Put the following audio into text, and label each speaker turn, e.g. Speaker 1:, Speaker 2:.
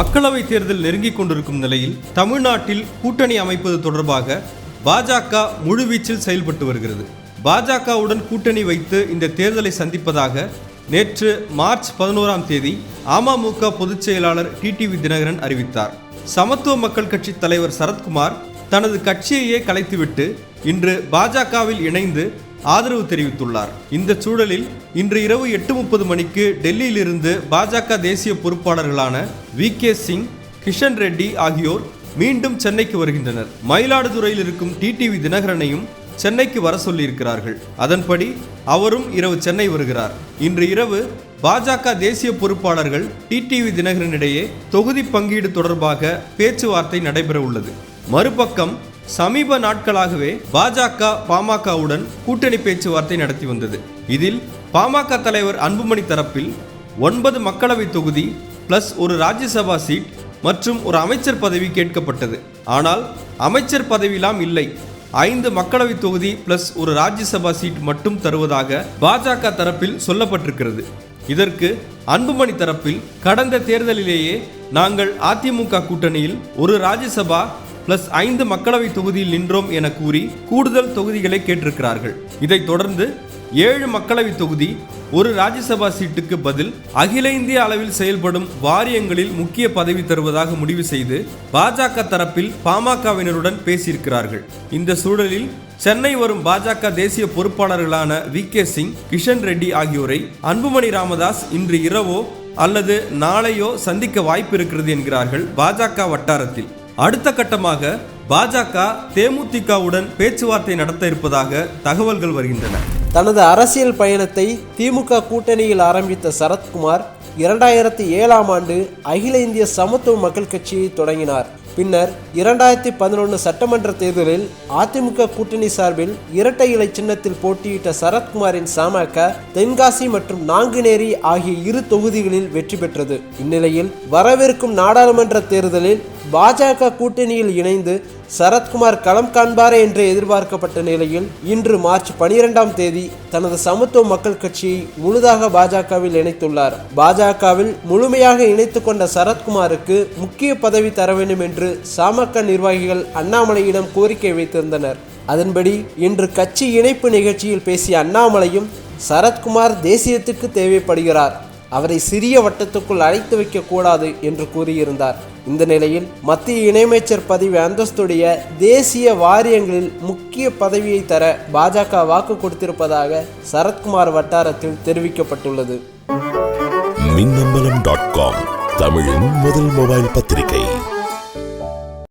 Speaker 1: மக்களவைத் தேர்தல் நெருங்கிக் கொண்டிருக்கும் நிலையில் தமிழ்நாட்டில் கூட்டணி அமைப்பது தொடர்பாக பாஜக முழுவீச்சில் செயல்பட்டு வருகிறது. பாஜகவுடன் கூட்டணி வைத்து இந்த தேர்தலை சந்திப்பதாக நேற்று மார்ச் பதினோராம் தேதி அமமுக பொதுச் செயலாளர் டிடிவி தினகரன் அறிவித்தார். சமத்துவ மக்கள் கட்சி தலைவர் சரத்குமார் தனது கட்சியையே கலைத்துவிட்டு இன்று பாஜகவில் இணைந்து ஆதரவு தெரிவித்துள்ளார். இந்த சூழலில் இன்று இரவு எட்டு முப்பது மணிக்கு டெல்லியிலிருந்து பாஜக தேசிய பொறுப்பாளர்களான வி. கே. சிங் கிஷன் ரெட்டி ஆகியோர் மீண்டும் சென்னைக்கு வருகின்றனர். மயிலாடுதுறையில் இருக்கும் டிடிவி தினகரனையும் சென்னைக்கு வர சொல்லியிருக்கிறார்கள். அதன்படி அவரும் இரவு சென்னை வருகிறார். இன்று இரவு பாஜக தேசிய பொறுப்பாளர்கள் டிடிவி தினகரனிடையே தொகுதி பங்கீடு தொடர்பாக பேச்சுவார்த்தை நடைபெற உள்ளது மறுபக்கம் சமீப நாட்களாகவே பாஜக பாமகவுடன் கூட்டணி பேச்சுவார்த்தை நடத்தி வந்தது. இதில் பாமக தலைவர் அன்புமணி தரப்பில் ஒன்பது மக்களவை தொகுதி பிளஸ் ஒரு ராஜ்யசபா சீட் மற்றும் ஒரு அமைச்சர் பதவி கேட்கப்பட்டது. ஆனால் அமைச்சர் பதவியெல்லாம் இல்லை. ஐந்து மக்களவை தொகுதி பிளஸ் ஒரு ராஜ்யசபா சீட் மட்டும் தருவதாக பாஜக தரப்பில் சொல்லப்பட்டிருக்கிறது. இதற்கு அன்புமணி தரப்பில் கடந்த தேர்தலிலேயே நாங்கள் அதிமுக கூட்டணியில் ஒரு ராஜ்யசபா பிளஸ் ஐந்து மக்களவை தொகுதியில் நின்றோம் என கூறி கூடுதல் தொகுதிகளை கேட்டிருக்கிறார்கள். இதைத் தொடர்ந்து ஏழு மக்களவை தொகுதி ஒரு ராஜ்யசபா சீட்டுக்கு பதில் அகில இந்திய அளவில் செயல்படும் வாரியங்களில் முக்கிய பதவி தருவதாக முடிவு செய்து பாஜக தரப்பில் பாமகவினருடன் பேசியிருக்கிறார்கள். இந்த சூழலில் சென்னை வரும் பாஜக தேசிய பொறுப்பாளர்களான வி. கே. சிங் கிஷன் ரெட்டி ஆகியோரை அன்புமணி ராமதாஸ் இன்று இரவோ அல்லது நாளையோ சந்திக்க வாய்ப்பு இருக்கிறது என்கிறார்கள் பாஜக வட்டாரத்தில். அடுத்த கட்டமாக பாஜக தேமுதிகவுடன் பேச்சுவார்த்தை நடத்த இருப்பதாக தகவல்கள் வருகின்றன.
Speaker 2: தனது அரசியல் பயணத்தை திமுக கூட்டணியில் ஆரம்பித்த சரத்குமார் இரண்டாயிரத்தி ஏழாம் ஆண்டு அகில இந்திய சமத்துவ மக்கள் கட்சியை தொடங்கினார். பின்னர் இரண்டாயிரத்தி பதினொன்று சட்டமன்ற தேர்தலில் அதிமுக கூட்டணி சார்பில் இரட்டை இலை சின்னத்தில் போட்டியிட்ட சரத்குமாரின் சமக தென்காசி மற்றும் நாங்குநேரி ஆகிய இரு தொகுதிகளில் வெற்றி பெற்றது. இந்நிலையில் வரவிருக்கும் நாடாளுமன்ற தேர்தலில் பாஜக கூட்டணியில் இணைந்து சரத்குமார் களம் காண்பாரே என்று எதிர்பார்க்கப்பட்ட நிலையில் இன்று மார்ச் பனிரெண்டாம் தேதி தனது சமத்துவ மக்கள் கட்சியை முழுதாக பாஜகவில் இணைத்துள்ளார். பாஜகவில் முழுமையாக இணைத்து கொண்ட சரத்குமாருக்கு முக்கிய பதவி தர வேண்டும் என்று சாமக நிர்வாகிகள் அண்ணாமலையிடம் கோரிக்கை வைத்திருந்தனர். அதன்படி இன்று கட்சி இணைப்பு நிகழ்ச்சியில் பேசிய அண்ணாமலையும் சரத்குமார் தேசியத்துக்கு தேவைப்படுகிறார். அவரை சிறிய வட்டத்துக்குள் அழைத்து வைக்கக்கூடாது என்று கூறியிருந்தார். இந்த நிலையில் மத்திய இணையமைச்சர் பதவி அந்தஸ்துடைய தேசிய வாரியங்களில் முக்கிய பதவியை தர பாஜக வாக்கு கொடுத்திருப்பதாக சரத்குமார் வட்டாரத்தில் தெரிவிக்கப்பட்டுள்ளது.
Speaker 3: மின்னம்பலம் டாட் காம் தமிழின் முதல் மொபைல் பத்திரிகை.